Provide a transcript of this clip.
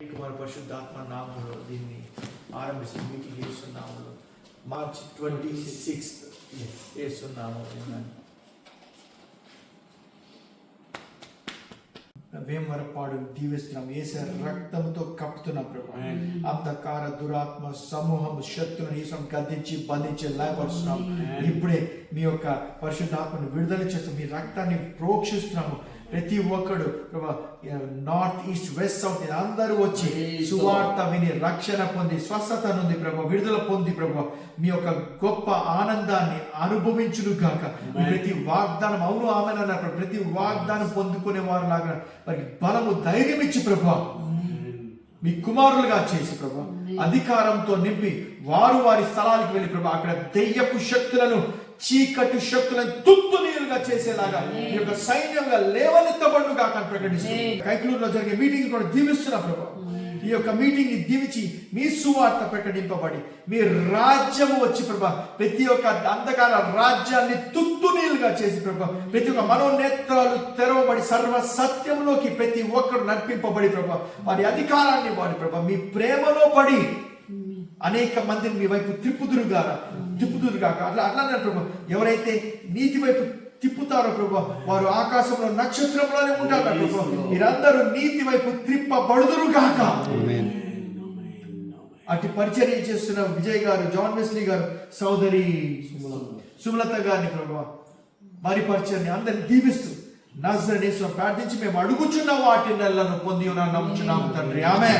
కుమార్ పరిశుద్ధాత్మ నామంలో దీన్ని ఆరంభిస్తూ మీటింగ్ చేస్తున్నాము. మార్చ్ ట్వంటీ సిక్స్త్ చేస్తున్నాము. వేమరపాడు దీవిస్తున్నాం. ఏసే రక్తంతో కప్పుతున్నాం ప్రభు. అంధకార దురాత్మ సమూహం శత్రుని ఈసం గద్దించి బంధించి లేపరుస్తున్నాం ఇప్పుడే మీ యొక్క పరిశుద్ధాత్మను విడుదల చేస్తాం మీ రక్తాన్ని ప్రోక్షిస్తున్నాము. ప్రతి ఒక్కడు నార్త్ ఈస్ట్ వెస్ట్ సౌత్ అందరూ వచ్చి సువార్త విని రక్షణ పొంది స్వస్థత నుండి ప్రభా విడుదల పొంది ప్రభా మీ యొక్క గొప్ప ఆనందాన్ని అనుభవించును గాక. ప్రతి వాగ్దానం అవును ఆమె ప్రతి వాగ్దానం పొందుకునే వారు లాగా బలము ధైర్యం ఇచ్చి ప్రభా మీ కుమారులుగా చేసి ప్రభా అధికారంతో నింపి వారు వారి స్థలానికి వెళ్ళి ప్రభా అక్కడ దెయ్యపు శక్తులను చీకటి శక్తులను తుత్తు నీరుగా చేసేలాగా ఈ యొక్క సైన్యంగా లేవనెత్తబడుగా ప్రకటిస్తుంది. కైకులూరులో జరిగే మీటింగ్ కూడా దీవిస్తున్నా ప్రభా. ఈ యొక్క మీటింగ్ని దీవించి మీ సువార్త ప్రకటింపబడి మీ రాజ్యము వచ్చి ప్రభా ప్రతి ఒక్క అంధకార రాజ్యాన్ని తుత్తునీలుగా చేసి ప్రభా ప్రతి ఒక్క మనోనేత్రాలు తెరవబడి సర్వ సత్యంలోకి ప్రతి ఒక్కరు నడిపింపబడి ప్రభా వారి అధికారాన్ని వాడి ప్రభా మీ ప్రేమలో పడి అనేక మందిని మీ వైపు త్రిప్పుదురుగా తిప్పుదురుగా అట్లా అట్లా ప్రభా ఎవరైతే నీతి వైపు తిప్పుతారో ప్రభా. వారు ఆకాశంలో నక్షత్రంలోనే ఉంటారు ప్రభా. మీరందరూ నీతి వైపు త్రిప్పబడుదురుగాక అటు పరిచర్య చేస్తున్న విజయ్ గారు జాన్ వెస్లీ గారు సోదరి సుమలత గారిని ప్రభా. వారి పరిచర్ని అందరిని దీవిస్తూ నజరనేశ్వరం ప్రార్థించి మేము అడుగుచున్న వాటి నెలను పొంది ఉన్నాం నమ్ముచున్నాము తండ్రి ఆమె